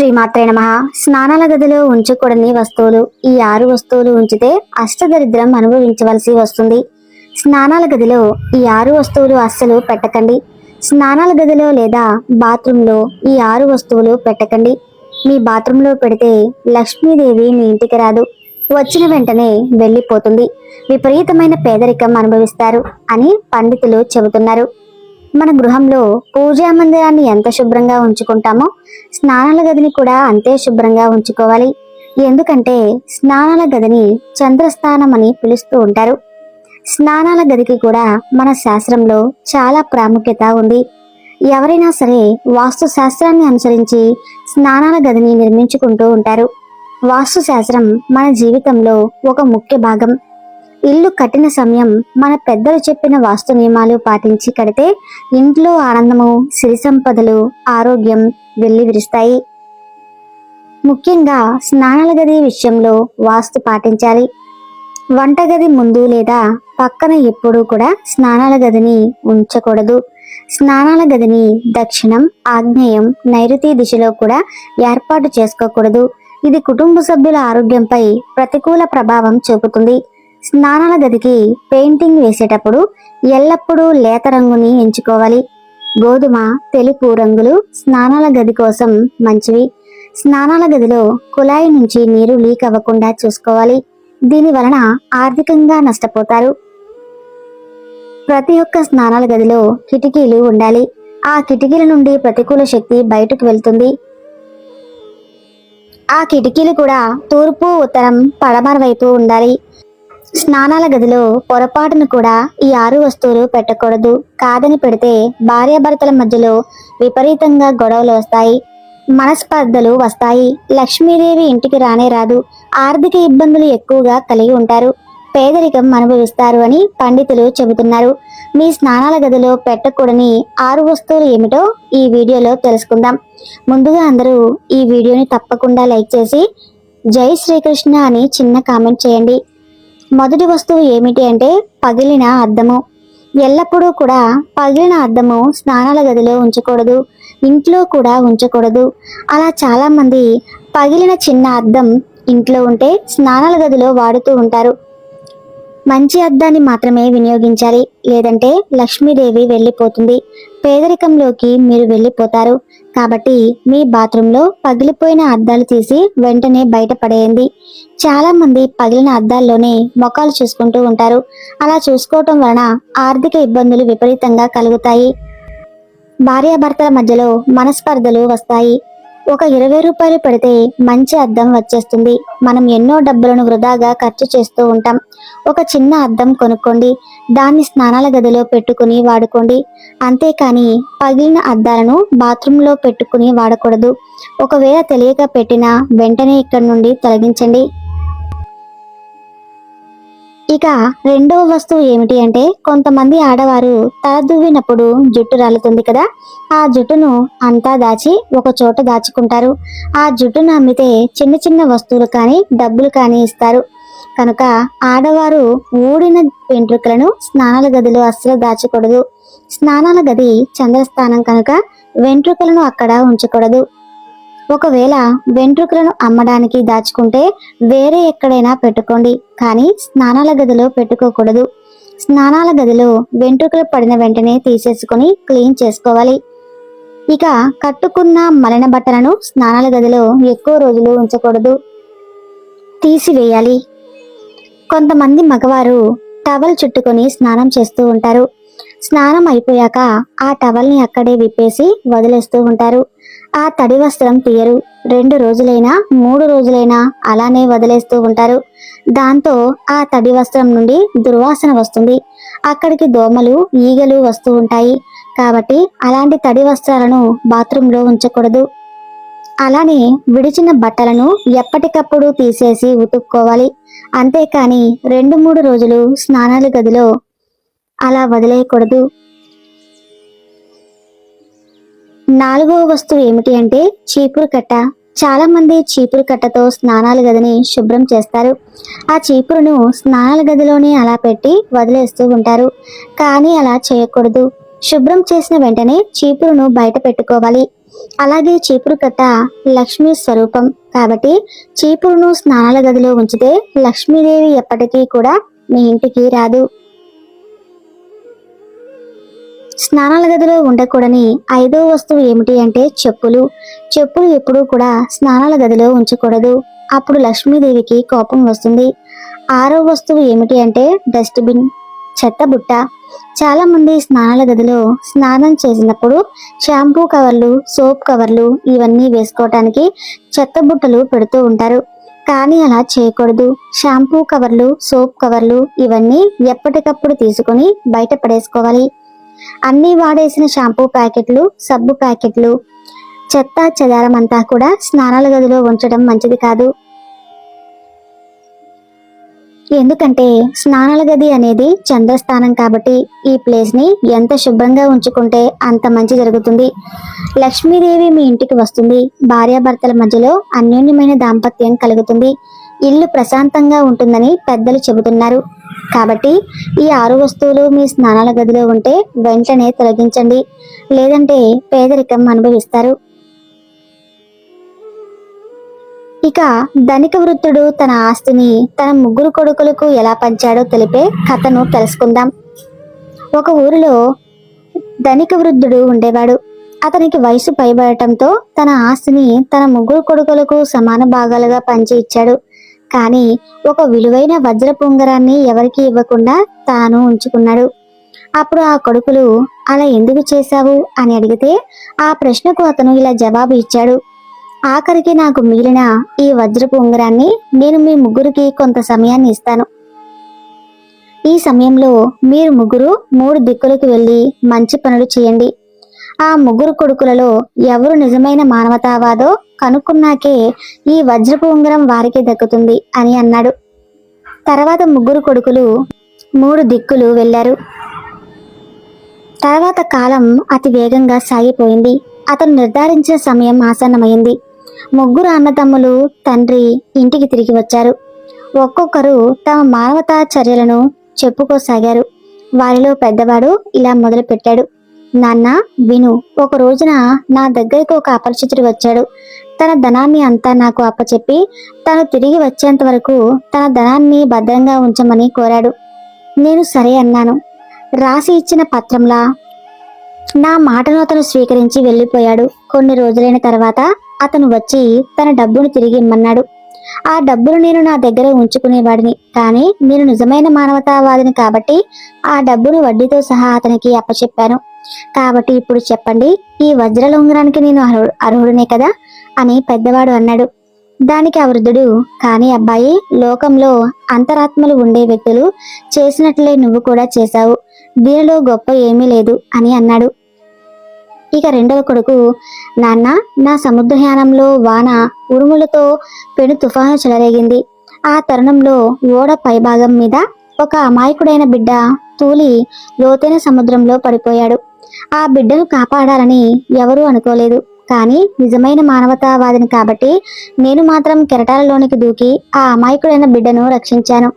శ్రీమాత్రే నమ. స్నానాల గదిలో ఉంచకూడని వస్తువులు ఈ ఆరు వస్తువులు ఉంచితే అష్టదరిద్రం అనుభవించవలసి వస్తుంది. స్నానాల గదిలో ఈ ఆరు వస్తువులు అస్సలు పెట్టకండి. స్నానాల గదిలో లేదా బాత్రూంలో ఈ ఆరు వస్తువులు పెట్టకండి. మీ బాత్రూంలో పెడితే లక్ష్మీదేవి మీ ఇంటికి రాదు. వచ్చిన వెంటనే వెళ్ళిపోతుంది. విపరీతమైన పేదరికం అనుభవిస్తారు అని పండితులు చెబుతున్నారు. మన గృహంలో పూజా మందిరాన్ని ఎంత శుభ్రంగా ఉంచుకుంటామో స్నానాల గదిని కూడా అంతే శుభ్రంగా ఉంచుకోవాలి. ఎందుకంటే స్నానాల గదిని చంద్రస్థానం అని పిలుస్తూ ఉంటారు. స్నానాల గదికి కూడా మన శాస్త్రంలో చాలా ప్రాముఖ్యత ఉంది. ఎవరైనా సరే వాస్తు శాస్త్రాన్ని అనుసరించి స్నానాల గదిని నిర్మించుకుంటూ ఉంటారు. వాస్తు శాస్త్రం మన జీవితంలో ఒక ముఖ్య భాగం. ఇల్లు కట్టిన సమయం మన పెద్దలు చెప్పిన వాస్తు నియమాలు పాటించి కడితే ఇంట్లో ఆనందము సిరి సంపదలు ఆరోగ్యం వెళ్ళి విరుస్తాయి. ముఖ్యంగా స్నానాల గది విషయంలో వాస్తు పాటించాలి. వంటగది ముందు లేదా పక్కన ఎప్పుడూ కూడా స్నానాల గదిని ఉంచకూడదు. స్నానాల గదిని దక్షిణం ఆగ్నేయం నైరుతి దిశలో కూడా ఏర్పాటు చేసుకోకూడదు. ఇది కుటుంబ సభ్యుల ఆరోగ్యంపై ప్రతికూల ప్రభావం చూపుతుంది. స్నానాల గదికి పెయింటింగ్ వేసేటప్పుడు ఎల్లప్పుడూ లేత రంగుని ఎంచుకోవాలి. గోధుమ తెలుపు రంగులు స్నానాల గది కోసం మంచివి. స్నానాల గదిలో కుళాయి నుంచి నీరు లీక్ అవ్వకుండా చూసుకోవాలి. దీని వలన ఆర్థికంగా నష్టపోతారు. ప్రతి ఒక్క స్నానాల గదిలో కిటికీలు ఉండాలి. ఆ కిటికీల నుండి ప్రతికూల శక్తి బయటకు వెళ్తుంది. ఆ కిటికీలు కూడా తూర్పు ఉత్తరం పడమర వైపు ఉండాలి. స్నానాల గదిలో పొరపాటును కూడా ఈ ఆరు వస్తువులు పెట్టకూడదు. కాదని పెడితే భార్యాభర్తల మధ్యలో విపరీతంగా గొడవలు వస్తాయి. మనస్పర్ధలు వస్తాయి. లక్ష్మీదేవి ఇంటికి రానే రాదు. ఆర్థిక ఇబ్బందులు ఎక్కువగా కలిగి ఉంటారు. పేదరికం అనుభవిస్తారు అని పండితులు చెబుతున్నారు. మీ స్నానాల గదిలో పెట్టకూడని ఆరు వస్తువులు ఏమిటో ఈ వీడియోలో తెలుసుకుందాం. ముందుగా అందరూ ఈ వీడియోని తప్పకుండా లైక్ చేసి జై శ్రీకృష్ణ అని చిన్న కామెంట్ చేయండి. మొదటి వస్తువు ఏమిటి అంటే పగిలిన అద్దము. ఎల్లప్పుడూ కూడా పగిలిన అద్దము స్నానాల గదిలో ఉంచకూడదు ఇంట్లో కూడా ఉంచకూడదు. అలా చాలామంది పగిలిన చిన్న అద్దం ఇంట్లో ఉంటే స్నానాల గదిలో వాడుతూ ఉంటారు. మంచి అద్దాన్ని మాత్రమే వినియోగించాలి. లేదంటే లక్ష్మీదేవి వెళ్ళిపోతుంది. పేదరికంలోకి మీరు వెళ్ళిపోతారు. కాబట్టి మీ బాత్రూంలో పగిలిపోయిన అద్దాలు తీసి వెంటనే బయటపడేయండి చాలా మంది పగిలిన అద్దాల్లోనే మొఖాలు చూసుకుంటూ ఉంటారు. అలా చూసుకోవటం వలన ఆర్థిక ఇబ్బందులు విపరీతంగా కలుగుతాయి. భార్యాభర్తల మధ్యలో మనస్పర్ధలు వస్తాయి. ఒక ఇరవై రూపాయలు పెడితే మంచి అద్దం వచ్చేస్తుంది. మనం ఎన్నో డబ్బులను వృధాగా ఖర్చు చేస్తూ ఉంటాం. ఒక చిన్న అద్దం కొనుక్కోండి. దాన్ని స్నానాల గదిలో పెట్టుకుని వాడుకోండి. అంతేకాని పగిలిన అద్దాలను బాత్రూంలో పెట్టుకుని వాడకూడదు. ఒకవేళ తెలియక పెట్టినా వెంటనే ఇక్కడి నుండి తొలగించండి. ఇక రెండవ వస్తువు ఏమిటి అంటే కొంతమంది ఆడవారు తల దువ్వినప్పుడు జుట్టు రాలుతుంది కదా ఆ జుట్టును అంతా దాచి ఒక చోట దాచుకుంటారు. ఆ జుట్టును అమ్మితే చిన్న చిన్న వస్తువులు కానీ డబ్బులు కానీ ఇస్తారు. కనుక ఆడవారు ఊడిన వెంట్రుకలను స్నానాల గదిలో అస్సలు దాచకూడదు. స్నానాల గది చంద్రస్థానం కనుక వెంట్రుకలను అక్కడ ఉంచకూడదు. ఒకవేళ వెంట్రుకలను అమ్మడానికి దాచుకుంటే వేరే ఎక్కడైనా పెట్టుకోండి కానీ స్నానాల గదిలో పెట్టుకోకూడదు. స్నానాల గదిలో వెంట్రుకలు పడిన వెంటనే తీసేసుకొని క్లీన్ చేసుకోవాలి. ఇక కట్టుకున్న మలిన బట్టలను స్నానాల గదిలో ఎక్కువ రోజులు ఉంచకూడదు. తీసివేయాలి. కొంతమంది మగవారు టవల్ చుట్టుకొని స్నానం చేస్తూ ఉంటారు. స్నానం అయిపోయాక ఆ టవల్ని అక్కడే విప్పేసి వదిలేస్తూ ఉంటారు. ఆ తడి వస్త్రం తీయరు. రెండు రోజులైనా మూడు రోజులైనా అలానే వదిలేస్తూ ఉంటారు. దాంతో ఆ తడి వస్త్రం నుండి దుర్వాసన వస్తుంది. అక్కడికి దోమలు ఈగలు వస్తూ ఉంటాయి. కాబట్టి అలాంటి తడి వస్త్రాలను బాత్రూంలో ఉంచకూడదు. అలానే విడిచిన బట్టలను ఎప్పటికప్పుడు తీసేసి ఉతుక్కోవాలి. అంతేకాని రెండు మూడు రోజులు స్నానాల గదిలో అలా వదిలేయకూడదు. నాలుగవ వస్తువు ఏమిటి అంటే చీపురు కట్ట. చాలా మంది చీపురు కట్టతో స్నానాల గదిని శుభ్రం చేస్తారు. ఆ చీపురును స్నానాల గదిలోనే అలా పెట్టి వదిలేస్తూ ఉంటారు. కానీ అలా చేయకూడదు. శుభ్రం చేసిన వెంటనే చీపురును బయట పెట్టుకోవాలి. అలాగే చీపురు కట్ట లక్ష్మీ స్వరూపం. కాబట్టి చీపురును స్నానాల గదిలో ఉంచితే లక్ష్మీదేవి ఎప్పటికీ కూడా మీ ఇంటికి రాదు. స్నానాల గదిలో ఉండకూడని ఐదో వస్తువు ఏమిటి అంటే చెప్పులు. చెప్పులు ఎప్పుడూ కూడా స్నానాల గదిలో ఉంచకూడదు. అప్పుడు లక్ష్మీదేవికి కోపం వస్తుంది. ఆరో వస్తువు ఏమిటి అంటే డస్ట్బిన్ చెత్త బుట్ట. చాలా మంది స్నానాల గదిలో స్నానం చేసినప్పుడు షాంపూ కవర్లు సోప్ కవర్లు ఇవన్నీ వేసుకోవటానికి చెత్త బుట్టలు పెడుతూ ఉంటారు. కానీ అలా చేయకూడదు. షాంపూ కవర్లు సోప్ కవర్లు ఇవన్నీ ఎప్పటికప్పుడు తీసుకొని బయట పడేసుకోవాలి. అన్ని వాడేసిన షాంపూ ప్యాకెట్లు సబ్బు ప్యాకెట్లు చెత్త చెదారం అంతా కూడా స్నానాల గదిలో ఉంచడం మంచిది కాదు. ఎందుకంటే స్నానాల గది అనేది చంద్రస్థానం కాబట్టి ఈ ప్లేస్ని ఎంత శుభ్రంగా ఉంచుకుంటే అంత మంచి జరుగుతుంది. లక్ష్మీదేవి మీ ఇంటికి వస్తుంది. భార్యాభర్తల మధ్యలో అన్యోన్యమైన దాంపత్యం కలుగుతుంది. ఇల్లు ప్రశాంతంగా ఉంటుందని పెద్దలు చెబుతున్నారు. కాబట్టి ఈ ఆరు వస్తువులు మీ స్నానాల గదిలో ఉంటే వెంటనే తొలగించండి. లేదంటే పేదరికం అనుభవిస్తారు. ఇక ధనిక వృద్ధుడు తన ఆస్తిని తన ముగ్గురు కొడుకులకు ఎలా పంచాడో తెలిపే కథను తెలుసుకుందాం. ఒక ఊరిలో ధనిక వృద్ధుడు ఉండేవాడు. అతనికి వయసు పైబడటంతో తన ఆస్తిని తన ముగ్గురు కొడుకులకు సమాన భాగాలుగా పంచి ఇచ్చాడు. కానీ ఒక విలువైన వజ్రపు ఉంగరాన్ని ఎవరికి ఇవ్వకుండా తాను ఉంచుకున్నాడు. అప్పుడు ఆ కొడుకులు అలా ఎందుకు చేశావు? అని అడిగితే ఆ ప్రశ్నకు అతను ఇలా జవాబు ఇచ్చాడు. ఆఖరికి నాకు మిగిలిన ఈ వజ్రపు ఉంగరాన్ని నేను మీ ముగ్గురికి కొంత సమయాన్ని ఇస్తాను. ఈ సమయంలో మీరు ముగ్గురు మూడు దిక్కులకు వెళ్ళి మంచి పనులు చేయండి. ఆ ముగ్గురు కొడుకులలో ఎవరు నిజమైన మానవతావాదో కనుక్కున్నాకే ఈ వజ్రపు ఉంగరం వారికి దక్కుతుంది అని అన్నాడు. తర్వాత ముగ్గురు కొడుకులు మూడు దిక్కులు వెళ్ళారు. తర్వాత కాలం అతి వేగంగా సాగిపోయింది. అతను నిర్ధారించిన సమయం ఆసన్నమైంది. ముగ్గురు అన్నదమ్ములు తండ్రి ఇంటికి తిరిగి వచ్చారు. ఒక్కొక్కరు తమ మానవతా చర్యలను చెప్పుకోసాగారు. వారిలో పెద్దవాడు ఇలా మొదలుపెట్టాడు. నాన్న విను ఒక రోజున నా దగ్గరికి ఒక అపరిచితుడు వచ్చాడు. తన ధనాన్ని అంతా నాకు అప్పచెప్పి తను తిరిగి వచ్చేంత వరకు తన ధనాన్ని భద్రంగా ఉంచమని కోరాడు. నేను సరే అన్నాను. రాసి ఇచ్చిన పత్రంలా నా మాటను అతను స్వీకరించి వెళ్ళిపోయాడు. కొన్ని రోజులైన తర్వాత అతను వచ్చి తన డబ్బును తిరిగి ఇమ్మన్నాడు. ఆ డబ్బును నేను నా దగ్గర ఉంచుకునేవాడిని. కానీ నేను నిజమైన మానవతావాదిని కాబట్టి ఆ డబ్బును వడ్డీతో సహా అతనికి అప్పచెప్పాను. కాబట్టి ఇప్పుడు చెప్పండి ఈ వజ్రాల ఉంగరానికి నేను అర్హుడునే అర్హుడినే కదా? అని పెద్దవాడు అన్నాడు. దానికి ఆ వృద్ధుడు కానీ అబ్బాయి లోకంలో అంతరాత్మలు ఉండే వ్యక్తులు చేసినట్లే నువ్వు కూడా చేశావు. దీనిలో గొప్ప ఏమీ లేదు అని అన్నాడు. ఇక రెండవ కొడుకు నాన్న నా సముద్రయానంలో వాన ఉరుములతో పెను తుఫాను చెలరేగింది. ఆ తరుణంలో ఓడ పైభాగం మీద ఒక అమాయకుడైన బిడ్డ తూలి లోతైన సముద్రంలో పడిపోయాడు. ఆ బిడ్డను కాపాడాలని ఎవరూ అనుకోలేదు. కానీ నిజమైన మానవతావాదిని కాబట్టి నేను మాత్రం కెరటాలలోనికి దూకి ఆ అమాయకుడైన బిడ్డను రక్షించాను.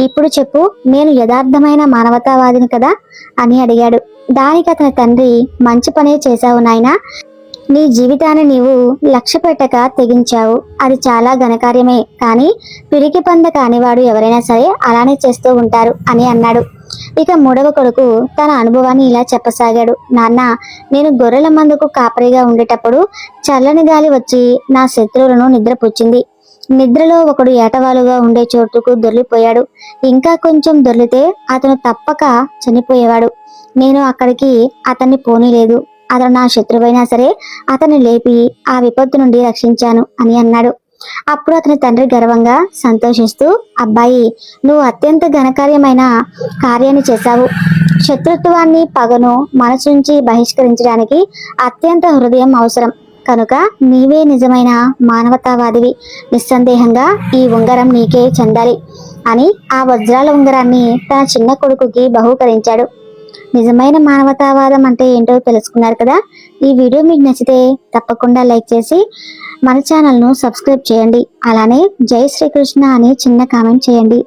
ఇప్పుడు చెప్పు నేను యథార్థమైన మానవతావాదిని కదా? అని అడిగాడు. దానికి అతని తండ్రి మంచి పనే చేశావు నాయనా. నీ జీవితాన్ని నీవు లక్ష్య పెట్టక తెగించావు. అది చాలా ఘనకార్యమే. కానీ పిరికి పంద కానివాడు ఎవరైనా సరే అలానే చేస్తూ ఉంటారు అని అన్నాడు. ఇక మూడవ కొడుకు తన అనుభవాన్ని ఇలా చెప్పసాగాడు. నాన్న నేను గొర్రెల మందుకు కాపరిగా ఉండేటప్పుడు చల్లని గాలి వచ్చి నా శత్రువులను నిద్రపుచ్చింది. నిద్రలో ఒకడు ఏటవాలుగా ఉండే చోటుకు దొర్లిపోయాడు. ఇంకా కొంచెం దొర్లితే అతను తప్పక చనిపోయేవాడు. నేను అక్కడికి అతన్ని పోనీలేదు. అతను నా శత్రువైనా సరే అతన్ని లేపి ఆ విపత్తు నుండి రక్షించాను అని అన్నాడు. అప్పుడు అతని తండ్రి గర్వంగా సంతోషిస్తూ అబ్బాయి నువ్వు అత్యంత ఘనకార్యమైన కార్యాన్ని చేశావు. శత్రుత్వాన్ని పగను మనసు నుంచి బహిష్కరించడానికి అత్యంత హృదయం అవసరం. కనుక నీవే నిజమైన మానవతావాదివి. నిస్సందేహంగా ఈ ఉంగరం నీకే చెందాలి అని ఆ వజ్రాల ఉంగరాన్ని తన చిన్న కొడుకుకి బహూకరించాడు. నిజమైన మానవతావాదం అంటే ఏంటో తెలుసుకున్నారు కదా? ఈ వీడియో మీకు నచ్చితే తప్పకుండా లైక్ చేసి మన ఛానల్ను సబ్స్క్రైబ్ చేయండి. అలానే జై శ్రీకృష్ణ అని చిన్న కామెంట్ చేయండి.